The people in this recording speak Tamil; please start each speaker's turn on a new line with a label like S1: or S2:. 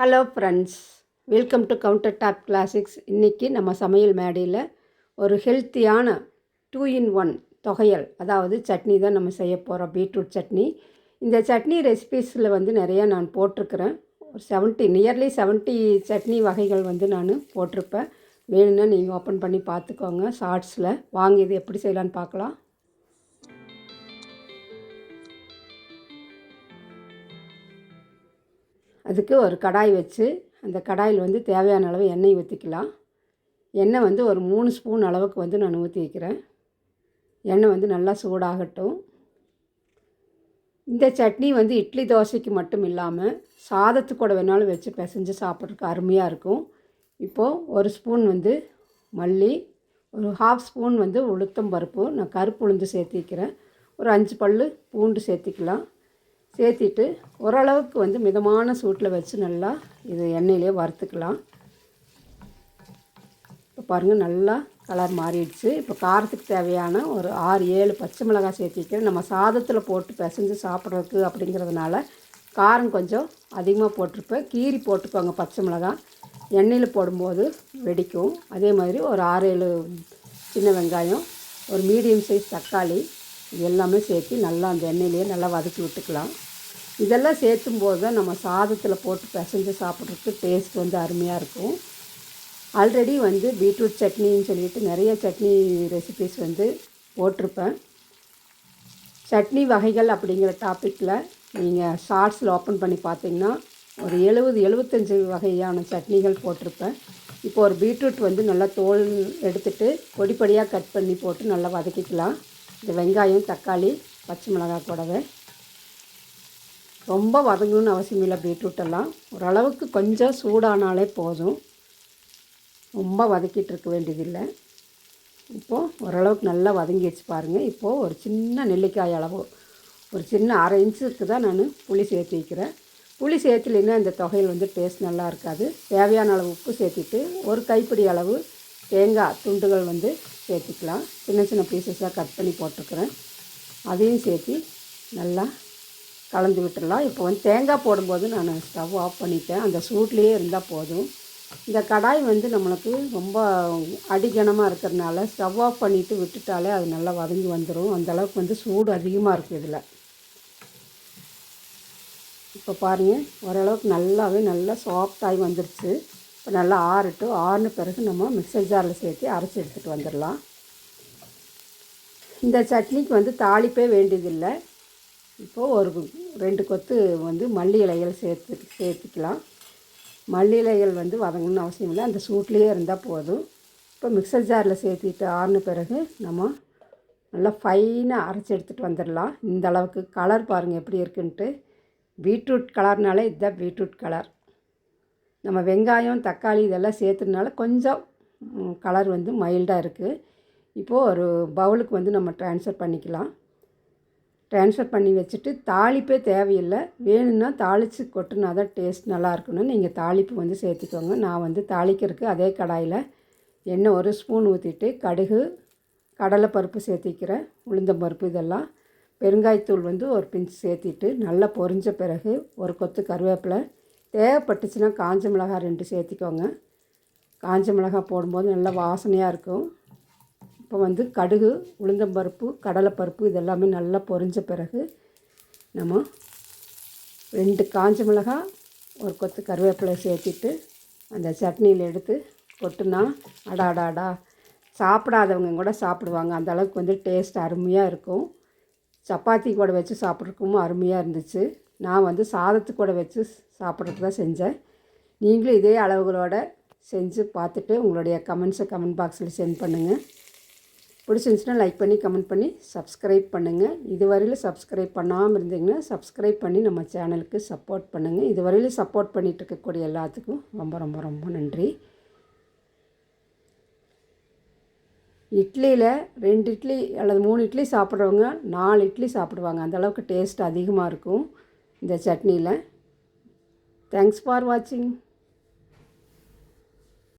S1: Hello friends welcome to counter top classics இன்றைக்கி நம்ம சமையல் மேடையில் ஒரு ஹெல்த்தியான டூ இன் ஒன் தொகையல் அதாவது சட்னி தான் நம்ம செய்ய போகிறோம் பீட்ரூட் சட்னி. இந்த சட்னி ரெசிபீஸில் வந்து நிறையா நான் போட்டிருக்கிறேன். ஒரு செவன்ட்டி நியர்லி செவன்ட்டி சட்னி வகைகள் வந்து நான் போட்டிருப்பேன். வேணும்னா நீங்கள் ஓப்பன் பண்ணி பார்த்துக்கோங்க. ஷார்ட்ஸில் வாங்கி இது எப்படி செய்யலான்னு பார்க்கலாம். அதுக்கு ஒரு கடாய் வச்சு அந்த கடாயில் வந்து தேவையான அளவு எண்ணெய் ஊற்றிக்கலாம். எண்ணெய் வந்து ஒரு மூணு ஸ்பூன் அளவுக்கு வந்து நான் ஊற்றி வைக்கிறேன். எண்ணெய் வந்து நல்லா சூடாகட்டும். இந்த சட்னி வந்து இட்லி தோசைக்கு மட்டும் இல்லாமல் சாதத்து கூட வேணாலும் வச்சு பிசைஞ்சு சாப்பிட்றதுக்கு அருமையாக இருக்கும். இப்போது ஒரு ஸ்பூன் வந்து மல்லி ஒரு ஹாஃப் ஸ்பூன் வந்து உளுத்தம் பருப்பு நான் கருப்பு உளுந்து சேர்த்திக்கிறேன் ஒரு அஞ்சு பல் பூண்டு சேர்த்திக்கலாம். சேர்த்திட்டு ஓரளவுக்கு வந்து மிதமான சூட்டில் வச்சு நல்லா இது எண்ணெயிலே வறுத்துக்கலாம். இப்போ பாருங்கள் நல்லா கலர் மாறிடுச்சு. இப்போ காரத்துக்கு தேவையான ஒரு ஆறு ஏழு பச்சை மிளகாய் சேர்த்திக்கிறேன் நம்ம சாதத்தில் போட்டு பிசைஞ்சு சாப்பிட்றதுக்கு அப்படிங்கிறதுனால காரம் கொஞ்சம் அதிகமாக போட்டிருப்பேன். கீரி போட்டுக்கோங்க பச்சை மிளகாய். எண்ணெயில் போடும்போது வெடிக்கும். அதே மாதிரி ஒரு ஆறு ஏழு சின்ன வெங்காயம் ஒரு மீடியம் சைஸ் தக்காளி இது எல்லாமே சேர்த்து நல்லா அந்த எண்ணெயிலேயே நல்லா வதக்கி விட்டுக்கலாம். இதெல்லாம் சேர்த்தும் போது தான் நம்ம சாதத்தில் போட்டு பிசைஞ்சு சாப்பிட்றதுக்கு டேஸ்ட் வந்து அருமையாக இருக்கும். ஆல்ரெடி வந்து பீட்ரூட் சட்னின்னு சொல்லிட்டு நிறைய சட்னி ரெசிபிஸ் வந்து போட்டிருப்பேன். சட்னி வகைகள் அப்படிங்கிற டாப்பிக்கில் நீங்கள் ஷார்ட்ஸில் ஓப்பன் பண்ணி பார்த்தீங்கன்னா ஒரு எழுபது எழுபத்தஞ்சி வகையான சட்னிகள் போட்டிருப்பேன். இப்போ ஒரு பீட்ரூட் வந்து நல்லா தோல் எடுத்துட்டு பொடிப்படியாக கட் பண்ணி போட்டு நல்லா வதக்கிக்கலாம். இந்த வெங்காயம் தக்காளி பச்சை மிளகாய் கூடவே. ரொம்ப வதங்கணும்னு அவசியம் இல்லை பீட்ரூட்டெல்லாம். ஓரளவுக்கு கொஞ்சம் சூடானாலே போதும். ரொம்ப வதக்கிட்டு இருக்க வேண்டியதில்லை. இப்போது ஓரளவுக்கு நல்லா வதங்கிடுச்சு பாருங்கள் இப்போது ஒரு சின்ன நெல்லிக்காய் அளவு ஒரு சின்ன அரை இன்ச்சுக்கு தான் நான் புளி சேர்த்து வைக்கிறேன். புளி சேர்த்துலைன்னா இந்த தொகையில் வந்து டேஸ்ட் நல்லா இருக்காது. தேவையான அளவு உப்பு சேர்த்துட்டு ஒரு கைப்பிடி அளவு தேங்காய் துண்டுகள் வந்து சேர்த்துக்கலாம். சின்ன சின்ன பீசஸாக கட் பண்ணி போட்டிருக்கிறேன். அதையும் சேர்த்து நல்லா கலந்து விட்டுடலாம். இப்போ வந்து தேங்காய் போடும்போது நான் ஸ்டவ் ஆஃப் பண்ணிட்டேன். அந்த சூட்லேயே இருந்தால் போதும். இந்த கடாய் வந்து நம்மளுக்கு ரொம்ப அடிகனமாக இருக்கிறதுனால ஸ்டவ் ஆஃப் பண்ணிவிட்டு விட்டுட்டாலே அது நல்லா வதங்கி வந்துடும் அந்தளவுக்கு வந்து சூடு அதிகமாக இருக்குது இதில். இப்போ பாருங்கள் ஓரளவுக்கு நல்லாவே நல்லா சாஃப்டாகி வந்துருச்சு. இப்போ நல்லா ஆறட்டும் ஆறுன பிறகு நம்ம மிக்சர் ஜாரில் சேர்த்து அரைச்சி எடுத்துகிட்டு வந்துடலாம். இந்த சட்னிக்கு வந்து தாளிப்பே வேண்டியதில்லை. இப்போது ஒரு ரெண்டு கொத்து வந்து மல்லி இலைகள் சேர்த்து சேர்த்துக்கலாம். மல்லி இலைகள் வந்து வதங்கணும்னு அவசியம் இல்லை. அந்த சூட்லேயே இருந்தால் போதும். இப்போ மிக்சர் ஜாரில் சேர்த்திட்டு ஆறின பிறகு நம்ம நல்லா ஃபைனாக அரைச்சி எடுத்துகிட்டு வந்துடலாம். இந்த அளவுக்கு கலர் பாருங்கள் எப்படி இருக்குன்ட்டு. பீட்ரூட் கலர்னாலே இதுதான் பீட்ரூட் கலர் நம்ம வெங்காயம் தக்காளி இதெல்லாம் சேர்த்துனால கொஞ்சம் கலர் வந்து மைல்டாக இருக்குது இப்போது ஒரு பவுலுக்கு வந்து நம்ம ட்ரான்ஸ்ஃபர் பண்ணிக்கலாம். ட்ரான்ஸ்ஃபர் பண்ணி வச்சுட்டு தாளிப்பே தேவையில்லை. வேணும்னா தாளித்து கொட்டினா தான் டேஸ்ட் நல்லா இருக்கணும் நீங்கள் தாளிப்பு வந்து சேர்த்திக்கோங்க. நான் வந்து தாளிக்கிறதுக்கு அதே கடாயில் எண்ணெய் ஒரு ஸ்பூன் ஊற்றிட்டு கடுகு கடலைப்பருப்பு சேர்த்திக்கிறேன் உளுந்தம்பருப்பு இதெல்லாம். பெருங்காயத்தூள் வந்து ஒரு பிஞ்சு சேர்த்திட்டு நல்லா பொரிஞ்ச பிறகு ஒரு கொத்து கருவேப்பிலை. தேவைப்பட்டுச்சுன்னா காஞ்ச மிளகாய் ரெண்டு சேர்த்திக்கோங்க. காஞ்ச மிளகாய் போடும்போது நல்லா வாசனையாக இருக்கும். இப்போ வந்து கடுகு உளுந்தம்பருப்பு கடலைப்பருப்பு இதெல்லாமே நல்லா பொரிஞ்ச பிறகு நம்ம ரெண்டு காஞ்ச மிளகாய் ஒரு கொத்து கருவேப்பிலை சேர்த்திட்டு அந்த சட்னியில் எடுத்து கொட்டுனா அடா சாப்பிடாதவங்க கூட சாப்பிடுவாங்க. அந்த அளவுக்கு வந்து டேஸ்ட் அருமையாக இருக்கும். சப்பாத்தி கூட வச்சு சாப்பிட்றதுக்கும் அருமையாக இருந்துச்சு. நான் வந்து சாதத்து கூட வச்சு சாப்பிட்றதுக்கு தான் செஞ்சேன். நீங்களும் இதே அளவுகளோட செஞ்சு பார்த்துட்டு உங்களுடைய கமெண்ட்ஸை கமெண்ட் பாக்ஸில் சென்ட் பண்ணுங்கள் பிடிச்சிருந்துச்சுன்னா லைக் பண்ணி கமெண்ட் பண்ணி சப்ஸ்கிரைப் பண்ணுங்கள் இதுவரையில் சப்ஸ்கிரைப் பண்ணாமல் இருந்தீங்கன்னா சப்ஸ்கிரைப் பண்ணி நம்ம சேனலுக்கு சப்போர்ட் பண்ணுங்கள் இதுவரையிலும் சப்போர்ட் பண்ணிகிட்டு இருக்கக்கூடிய எல்லாத்துக்கும் ரொம்ப ரொம்ப ரொம்ப நன்றி. இட்லியில் ரெண்டு இட்லி அல்லது மூணு இட்லி சாப்பிட்றவங்க நாலு இட்லி சாப்பிடுவாங்க. அந்தளவுக்கு டேஸ்ட் அதிகமாக இருக்கும் இந்த சட்னியில். தேங்க்ஸ் ஃபார் வாட்சிங்